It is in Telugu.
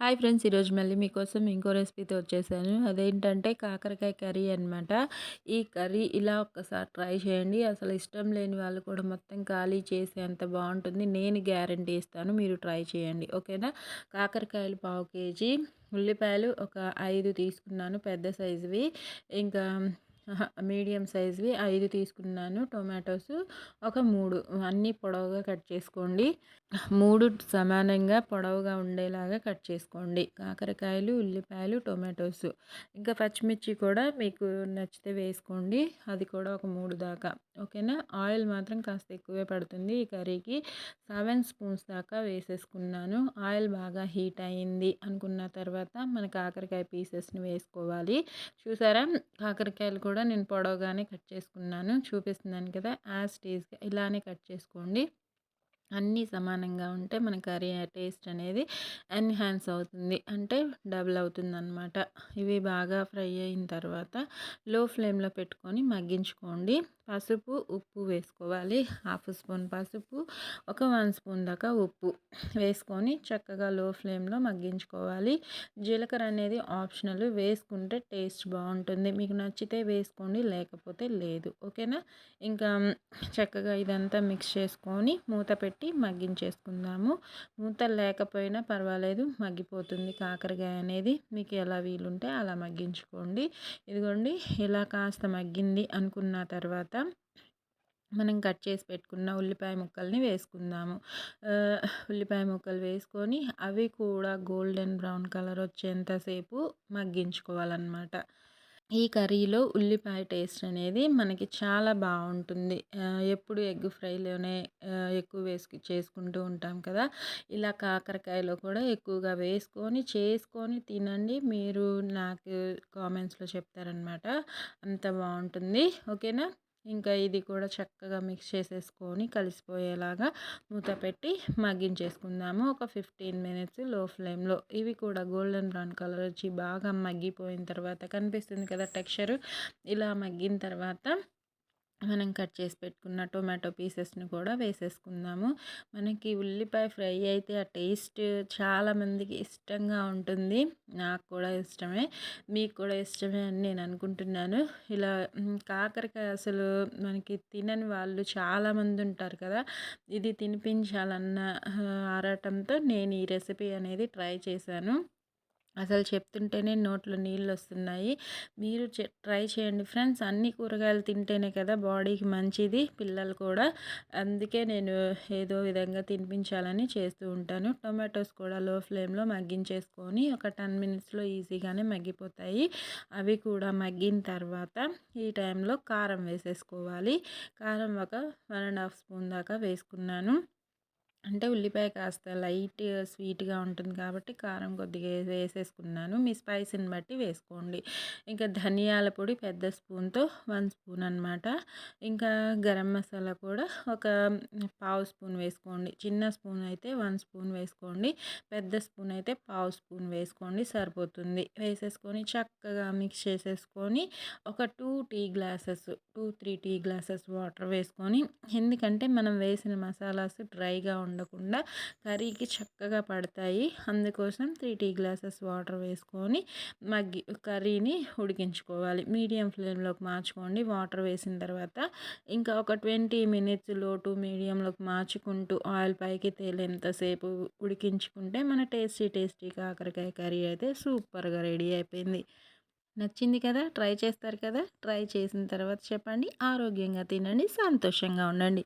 హాయ్ ఫ్రెండ్స్ ఈరోజు మళ్ళీ మీకోసం ఇంకో రెసిపీతో వచ్చేసాను. అదేంటంటే కాకరకాయ కర్రీ అనమాట ఈ కర్రీ ఇలా ఒక్కసారి ట్రై చేయండి. అసలు ఇష్టం లేని వాళ్ళు కూడా మొత్తం ఖాళీ చేసే అంత బాగుంటుంది. నేను గ్యారంటీ ఇస్తాను మీరు ట్రై చేయండి. ఓకేనా? కాకరకాయలు పావు కేజీ ఉల్లిపాయలు ఒక ఐదు తీసుకున్నాను పెద్ద సైజువి. ఇంకా మీడియం సైజ్వి ఐదు తీసుకున్నాను. టొమాటోస్ ఒక మూడు. అన్నీ పొడవుగా కట్ చేసుకోండి. మూడు సమానంగా పొడవుగా ఉండేలాగా కట్ చేసుకోండి. కాకరకాయలు ఉల్లిపాయలు టొమాటోస్. ఇంకా పచ్చిమిర్చి కూడా మీకు నచ్చితే వేసుకోండి. అది కూడా ఒక మూడు దాకా. ఓకేనా? ఆయిల్ మాత్రం కాస్త ఎక్కువే పడుతుంది ఈ కర్రీకి. సెవెన్ స్పూన్స్ దాకా వేసేసుకున్నాను. ఆయిల్ బాగా హీట్ అయ్యింది అనుకున్న తర్వాత మన కాకరకాయ పీసెస్ని వేసుకోవాలి. చూసారా? కాకరకాయలు కూడా నేను పొడవుగానే కట్ చేసుకున్నాను. చూపిస్తున్నాను కదా యాజ్ టీజ్గా ఇలానే కట్ చేసుకోండి. అన్నీ సమానంగా ఉంటే మన కర్రీ టేస్ట్ అనేది ఎన్హాన్స్ అవుతుంది. అంటే డబుల్ అవుతుంది అనమాట ఇవి బాగా ఫ్రై అయిన తర్వాత లో ఫ్లేమ్లో పెట్టుకొని మగ్గించుకోండి. పసుపు ఉప్పు వేసుకోవాలి. హాఫ్ స్పూన్ పసుపు ఒక వన్ స్పూన్ దాకా ఉప్పు వేసుకొని చక్కగా లో ఫ్లేమ్లో మగ్గించుకోవాలి. జీలకర్ర అనేది ఆప్షనల్. వేసుకుంటే టేస్ట్ బాగుంటుంది. మీకు నచ్చితే వేసుకోండి లేకపోతే లేదు. ఓకేనా? ఇంకా చక్కగా ఇదంతా మిక్స్ చేసుకొని మూత పెట్టి పెట్టి మగ్గించేసుకుందాము. మూత లేకపోయినా పర్వాలేదు మగ్గిపోతుంది కాకరకాయ అనేది. మీకు ఎలా వీలుంటే అలా మగ్గించుకోండి. ఇదిగోండి ఇలా కాస్త మగ్గింది అనుకున్న తర్వాత మనం కట్ చేసి పెట్టుకున్న ఉల్లిపాయ ముక్కల్ని వేసుకుందాము. ఉల్లిపాయ ముక్కలు వేసుకొని అవి కూడా గోల్డెన్ బ్రౌన్ కలర్ వచ్చేంతసేపు మగ్గించుకోవాలన్నమాట. ఈ కర్రీలో ఉల్లిపాయ టేస్ట్ అనేది మనకి చాలా బాగుంటుంది. ఎప్పుడు ఎగ్ ఫ్రైలోనే ఎక్కువ వేసుకు చేసుకుంటూ ఉంటాం కదా. ఇలా కాకరకాయలో కూడా ఎక్కువగా వేసుకొని చేసుకొని తినండి. మీరు నాకు కామెంట్స్లో చెప్తారనమాట అంత బాగుంటుంది. ఓకేనా? ఇంకా ఇది కూడా చక్కగా మిక్స్ చేసేసుకొని కలిసిపోయేలాగా మూత పెట్టి మగ్గించేసుకుందాము. ఒక ఫిఫ్టీన్ మినిట్స్లో ఫ్లేమ్లో. ఇవి కూడా గోల్డెన్ బ్రౌన్ కలర్ వచ్చి బాగా మగ్గిపోయిన తర్వాత కనిపిస్తుంది కదా టెక్స్చర్. ఇలా మగ్గిన తర్వాత మనం కట్ చేసి పెట్టుకున్న టొమాటో పీసెస్ని కూడా వేసేసుకుందాము. మనకి ఉల్లిపాయ ఫ్రై అయితే ఆ టేస్ట్ చాలామందికి ఇష్టంగా ఉంటుంది. నాకు కూడా ఇష్టమే మీకు కూడా ఇష్టమే అని నేను అనుకుంటున్నాను. ఇలా కాకరకాయ అసలు మనకి తినని వాళ్ళు చాలామంది ఉంటారు కదా ఇది తినిపించాలన్న ఆరాటంతో నేను ఈ రెసిపీ అనేది ట్రై చేశాను. అసలు చెప్తుంటేనే నోట్లో నీళ్ళు వస్తున్నాయి మీరు ట్రై చేయండి ఫ్రెండ్స్. అన్ని కూరగాయలు తింటేనే కదా బాడీకి మంచిది పిల్లలు కూడా. అందుకే నేను ఏదో విధంగా తినిపించాలని చేస్తూ ఉంటాను. టొమాటోస్ కూడా లో ఫ్లేమ్లో మగ్గించేసుకొని ఒక టెన్ మినిట్స్లో ఈజీగానే మగ్గిపోతాయి. అవి కూడా మగ్గిన తర్వాత ఈ టైంలో కారం వేసేసుకోవాలి. కారం ఒక వన్ అండ్ హాఫ్ స్పూన్ దాకా వేసుకున్నాను. అంటే ఉల్లిపాయ కాస్త లైట్ స్వీట్గా ఉంటుంది కాబట్టి కారం కొద్దిగా వేసేసుకున్నాను. మీ స్పైసీని బట్టి వేసుకోండి. ఇంకా ధనియాల పొడి పెద్ద స్పూన్తో వన్ స్పూన్ అనమాట ఇంకా గరం మసాలా కూడా ఒక పావు స్పూన్ వేసుకోండి. చిన్న స్పూన్ అయితే వన్ స్పూన్ వేసుకోండి. పెద్ద స్పూన్ అయితే పావు స్పూన్ వేసుకోండి. సరిపోతుంది. వేసేసుకొని చక్కగా మిక్స్ చేసేసుకొని ఒక two tea glasses two three tea glasses water వేసుకొని ఎందుకంటే మనం వేసిన మసాలాస్ డ్రైగా ఉండకుండా కర్రీకి చక్కగా పడతాయి. అందుకోసం త్రీ టీ గ్లాసెస్ వాటర్ వేసుకొని మగ్గి కర్రీని ఉడికించుకోవాలి. మీడియం ఫ్లేమ్లోకి మార్చుకోండి. వాటర్ వేసిన తర్వాత ఇంకా ఒక ట్వంటీ మినిట్స్లో టు మీడియంలోకి మార్చుకుంటూ ఆయిల్ పైకి తేలేంతసేపు ఉడికించుకుంటే మన టేస్టీ టేస్టీ కాకరకాయ కర్రీ అయితే సూపర్గా రెడీ అయిపోయింది. నచ్చింది కదా? ట్రై చేస్తారు కదా? ట్రై చేసిన తర్వాత చెప్పండి. ఆరోగ్యంగా తినండి. సంతోషంగా ఉండండి.